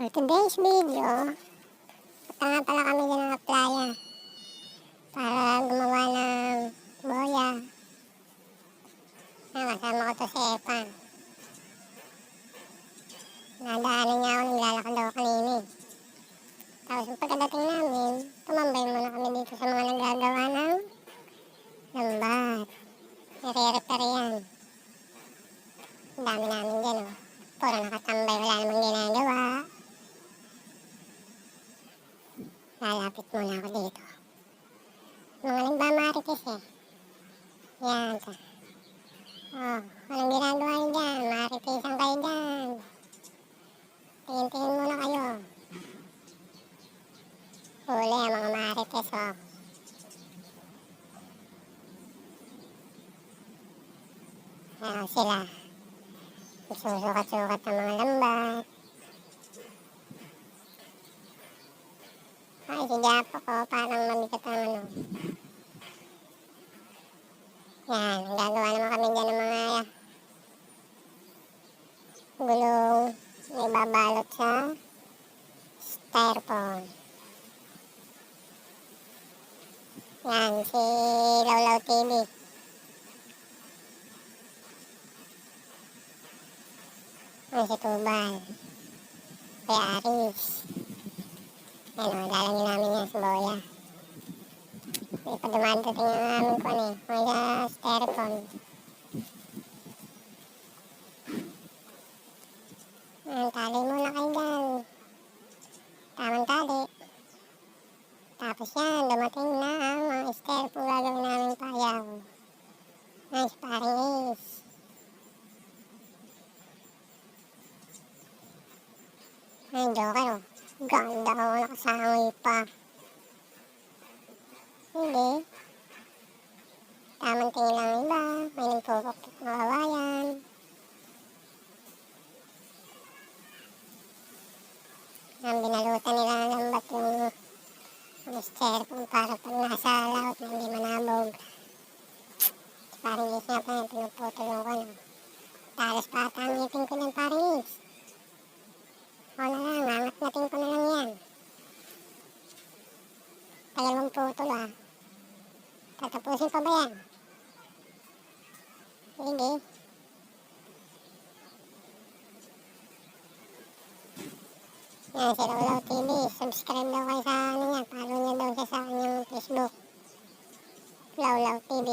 For today's video, punta pala kami dyan ng playa para gumawa ng boya. Ayan, kasama ko to si Epan. Nadaanan niya ako, naglalakad ako kanina eh. Tapos pagkadating namin, tumambay muna kami dito sa mga nagagawa ng lambat. Nire-repair yan. Ang dami namin dyan oh. Puro nakatambay, wala namang ginagawa. Lalapit muna ako dito. Mga nagmamarites eh. Yan. Oh, walang ginagawa nyo dyan. Maritisan kayo dyan. Tingin-tingin muna kayo. Huli ang mga marites oh. Ayan sila. Susukat-sukat ng mga lambat. Ay, si Japo ko, parang mabigat ang ano. Yan, gagawa naman kami dyan ng mga gulong na ibabalot sa styrofoam. Yan, si Lawlaw TV. Ay, si Tubal. Kaya Aris. Ano, lalangin namin yan sa boya. Hindi pa dumadating ang aming kwan eh. Mga styrofoam. Ayan, tali muna kayo dyan. Tamang tali. Tapos yan, dumating na ang mga styrofoam gagawin namin payaw. Nice, paring ace. Ayun, joker oh. Ganda ko, nakasangoy pa. Hindi. Tamang tingin lang ang iba. May nagpupukpok na kawayan. Ang binalutan nila ng lambat yung yung styrofoam para pag nasa laot na hindi manabog. Parang is nga pa yan, pinuputol yung ano. Talas pa ata ang ngipin ko ng parang is. O na lang, angat-ngatin ko na lang yan. Mong putol ah. Tatapusin pa ba yan? Hindi. Yan, si Lolo TV. Subscribe daw kayo sa ano niya. Follow niya daw siya sa kanyang Facebook. Lolo TV.